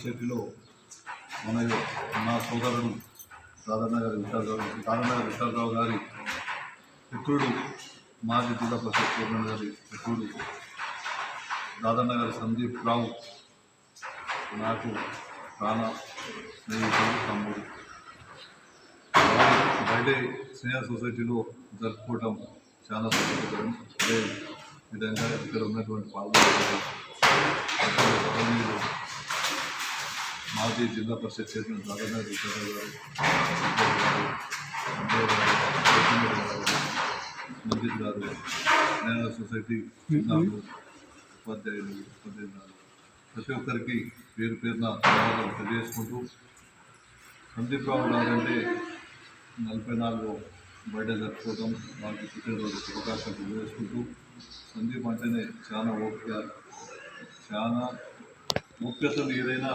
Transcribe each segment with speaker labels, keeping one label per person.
Speaker 1: సొసైటీలో మన నా సోదరుడు దాదానగర్ విఠలరావు దాదానగర్ విఠలరావు గారి పుత్రుడు మాజీ జిల్లా పరిషత్ చైర్మన్ గారి పుత్రుడు దాదానగర్ సందీప్ రావు నాకు ప్రాణ స్నేహితుడు తమ్ముడు. వారి స్నేహ సొసైటీలో జరుపుకోవటం చాలా సంతోషకరం. అదే విధంగా ఇక్కడ ఉన్నటువంటి పాల్గొనే మాజీ జిల్లా పరిషత్ చైర్మన్ రాఘవేంద్ర గారు మంజిత్ గారు స్నేహ సొసైటీ ఉపాధ్యాయులు ఉపాధ్యాయులు ప్రతి ఒక్కరికి పేరు పేరున ధన్యవాదాలు తెలియజేసుకుంటూ సందీప్ రావు గారంటే నలభై నాలుగు బర్త్డే జరుపుకోవడం వారికి పుట్టినరోజు శుభాకాంక్షలు తెలియజేసుకుంటూ సందీప్ అంటేనే చాలా ఓపిక చాలా ఓపికతో ఏదైనా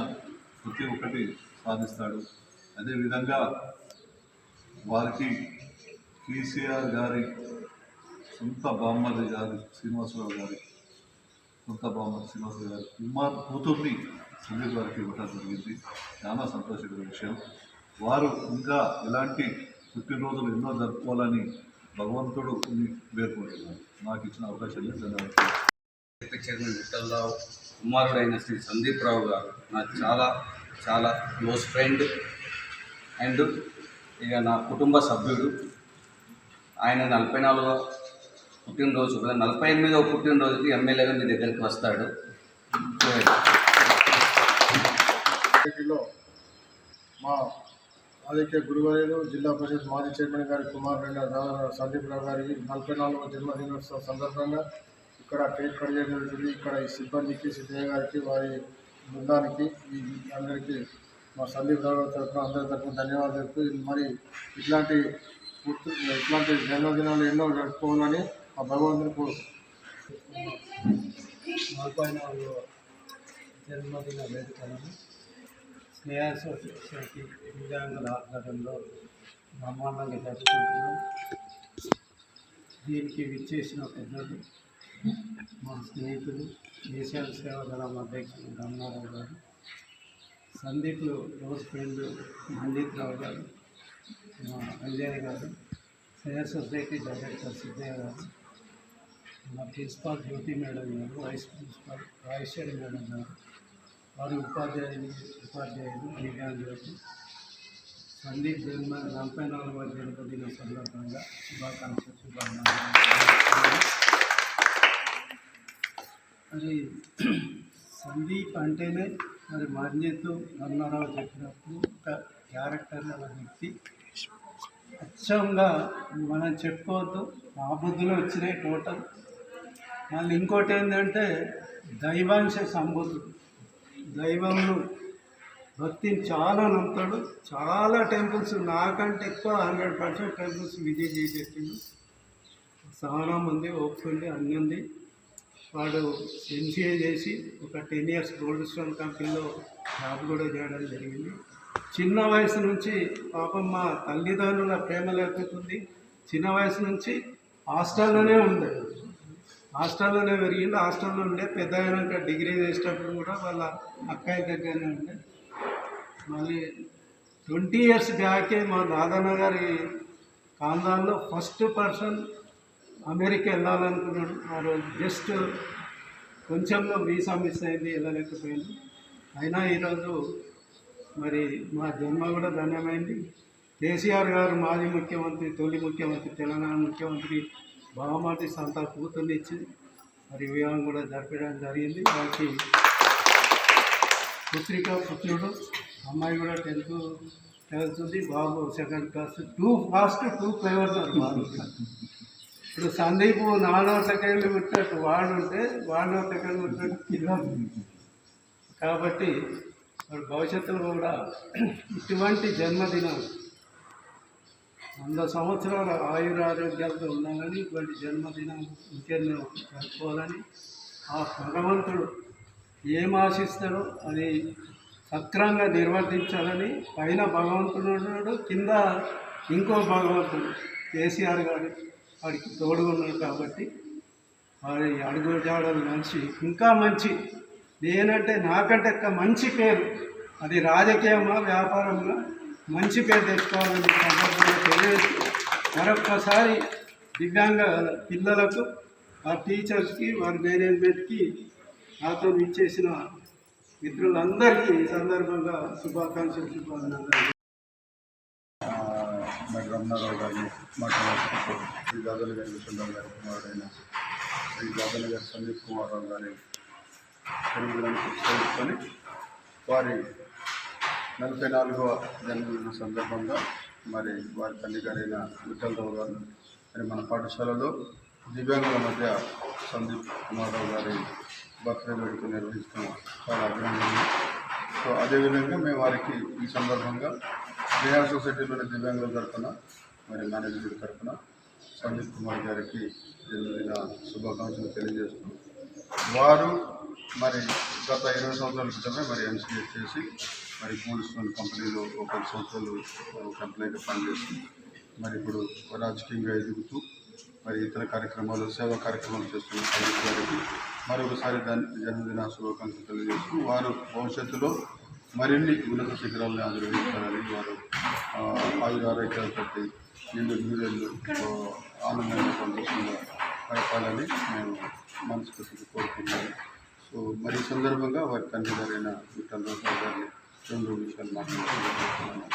Speaker 1: ప్రతి ఒక్కటి సాధిస్తాడు. అదేవిధంగా వారికి కేసీఆర్ గారి సొంత బామ్మది గారి శ్రీనివాసరావు గారి సొంత బామ్మది శ్రీనివాసరావు గారి కుమార్ కూతుర్ని సందీప్ గారికి ఇవ్వటం జరిగింది. చాలా సంతోషకర విషయం. వారు ఇంకా ఇలాంటి పుట్టినరోజులు ఎన్నో జరుపుకోవాలని భగవంతుడు వేరుకుంటున్నాను నాకు ఇచ్చిన అవకాశాన్ని ధన్యవాదాలు.
Speaker 2: డిప్యూటీ చైర్మన్ విఠలరావు కుమారుడైన శ్రీ సందీప్ రావు గారు నాకు చాలా చాలా క్లోజ్ ఫ్రెండ్ అండ్ ఇక నా కుటుంబ సభ్యుడు. ఆయన నలభై నాలుగో పుట్టినరోజు నలభై ఎనిమిదవ పుట్టినరోజుకి ఎమ్మెల్యేగా మీ దగ్గరికి వస్తాడు.
Speaker 3: మా ఆదిత్య గురువారు జిల్లా పరిషత్ మాజీ చైర్మన్ గారి కుమారుడైన సందీప్ రావు గారి నలభై నాలుగవ జన్మదినోత్సవం సందర్భంగా ఇక్కడ కేక్ కట్ చేయడం జరుగుతుంది ఇక్కడ ఈ సిబ్బందికి సిద్ధయ్య గారికి వారి బృందానికి ఈ అందరికీ మా సందీప్ రావు తరఫున అందరి తరఫున ధన్యవాదాలు చెప్తూ మరి ఇట్లాంటి గుర్తు ఇట్లాంటి జన్మదినాలు ఎన్నో జరుపుకోవాలని ఆ భగవంతుని కోరుకుంటున్నాను
Speaker 4: నలభై జన్మదిన వేడుకలను స్నేహ సొసైటీ దివ్యాంగుల ఆధ్వర్యంలో బ్రహ్మాండంగా జరుపుకుంటున్నాం. దీనికి విచ్చేసిన పెద్దలు మా స్నేహితులు దేశాల సేవాదళం అధ్యక్షులు రామారావు గారు. సందీప్లు క్లోజ్ ఫ్రెండ్ మంజిత్ రావు గారు మా అంజయ్ గారు స్నేహ సొసైటీ డైరెక్టర్ సిద్ధయ్య గారు మా principal Jyothi madam garu vice principal Rajeshwari madam garu వారి ఉపాధ్యాయులు ఉపాధ్యాయులు దివ్యాంగులకు సందీప్ జన్మ నలభై నాలుగవ జన్మదిన సందర్భంగా శుభాకాంక్షలు శుభాకాంక్షలు మరి సందీప్ అంటేనే మరి మర్యత్తు నన్నారావు చెప్పినప్పుడు ఒక క్యారెక్టర్ అనే వ్యక్తి. అచ్చంగా మనం చెప్పుకోవద్దు ఆ బుద్ధిలో వచ్చినాయి టోటల్ మళ్ళీ ఇంకోటి ఏంటంటే దైవాంశ సంబుద్ధుడు. దైవంలో భక్తిని చాలా నమ్ముతాడు. చాలా టెంపుల్స్ నాకంటే ఎక్కువ హండ్రెడ్ పర్సెంట్ టెంపుల్స్ విజిట్ చేసేసిండు. చాలా మంది ఓపుకుంది అన్ని ఉంది. వాడు ఎంసీఏ చేసి ఒక టెన్ ఇయర్స్ గోల్డ్ స్టోన్ కంపెనీలో జాబ్ కూడా చేయడం జరిగింది. చిన్న వయసు నుంచి పాపం మా తల్లిదండ్రుల ప్రేమ లేకపోతుంది. చిన్న వయసు నుంచి హాస్టల్లోనే ఉంది. హాస్టల్లోనే పెరిగింది హాస్టల్లో ఉండే పెద్ద అయినాక డిగ్రీ చేసేటప్పుడు కూడా వాళ్ళ అక్కయ్య దగ్గరనే ఉండే. మళ్ళీ ట్వంటీ ఇయర్స్ బ్యాకే మా దాదన్న గారి కాందాల్లో ఫస్ట్ పర్సన్ అమెరికా వెళ్ళాలనుకున్నాడు. ఆ రోజు జస్ట్ కొంచెంలో వీసా మిస్ అయింది వెళ్ళలేకపోయింది. అయినా ఈరోజు మరి మా జన్మ కూడా ధన్యమైంది. కేసీఆర్ గారు మాజీ ముఖ్యమంత్రి తొలి ముఖ్యమంత్రి తెలంగాణ ముఖ్యమంత్రి బావమాటి సంతా కూతుర్నిచ్చి మరి వివాహం కూడా జరపడం జరిగింది. వారికి పుత్రిక పుత్రుడు అమ్మాయి కూడా టెన్త్ చదువుతుంది బాబు second class. Too fast too clever బాబు. ఇప్పుడు సందీప్ నాలుగోట్లకెళ్ళి పుట్టినట్టు వాడు ఉంటే వాడినోట్లకెళ్ళి పుట్టినట్టు కింద కాబట్టి వాడు భవిష్యత్తులో కూడా ఇటువంటి జన్మదినం వంద సంవత్సరాల ఆయుర ఆరోగ్యాలతో ఉండాలని ఇటువంటి జన్మదినం ఇంకెన్నో జరుపుకోవాలని ఆ భగవంతుడు ఏం ఆశిస్తాడో అది సక్రంగా నిర్వర్తించాలని పైన భగవంతుడు కింద ఇంకో భగవంతుడు కేసీఆర్ గారు. వాడికి తోడుగా కాబట్టి వాడి అడుగు జాడలు మంచి ఇంకా మంచి. నేనంటే నాకంటే మంచి పేరు. అది రాజకీయమా వ్యాపారంగా మంచి పేరు తెచ్చుకోవాలని సందర్భంగా తెలియజేస్తూ మరొక్కసారి దివ్యాంగ పిల్లలకు ఆ టీచర్స్కి వారి మేనేజ్మెంట్కి నాతో ఇచ్చేసిన మిత్రులందరికీ ఈ సందర్భంగా శుభాకాంక్షలు శుభాభినందనలు.
Speaker 5: రమణారావు గారిని మాట్లాడుతూ శ్రీ దాదల గారి విశ్వరావు గారి కుమారుడైన శ్రీ గాదల గారి సందీప్ కుమార్ రావు గారి జన్మదినాన్ని పురస్కరించుకొని వారి నలభై నాలుగవ జన్మదిన సందర్భంగా మరి వారి తల్లి గారైన విఠలరావు గారు మరి మన పాఠశాలలో దివ్యాంగుల మధ్య సందీప్ కుమారరావు గారి బర్త్డే వేడుక నిర్వహిస్తున్నాం చాలా అభినందనలు. సో అదేవిధంగా మేము వారికి ఈ సందర్భంగా స్నేహ సొసైటీలోని దివ్యాంగుల తరఫున మరి మేనేజ్మెంట్ తరఫున సందీప్ కుమార్ గారికి జన్మదిన శుభాకాంక్షలు తెలియజేస్తూ వారు మరి గత ఇరవై సంవత్సరాల క్రితమే మరి ఎంసీఏ చేసి మరి గోల్డ్ కంపెనీలో ఒక పది సంవత్సరాలు కంపెనీగా పనిచేసి మరి ఇప్పుడు రాజకీయంగా ఎదుగుతూ మరి ఇతర కార్యక్రమాలు సేవా కార్యక్రమాలు చేస్తున్న సందీప్ గారికి మరొకసారి దాని జన్మదిన శుభాకాంక్షలు తెలియజేస్తూ వారు భవిష్యత్తులో మరిన్ని ఉన్నత శిఖరాలను అధిరోహించాలని వారు ఆ, ఆయుర నిండు నూరేళ్ళు ఆనందంగా సంతోషంగా గడపాలని మేము మనస్ఫూర్తిగా కోరుకుంటున్నాను సో మరి సందర్భంగా వారి తండ్రి గారైన విఠల్ గారిని రెండు విషయాలు మాట్లాడుతున్నాను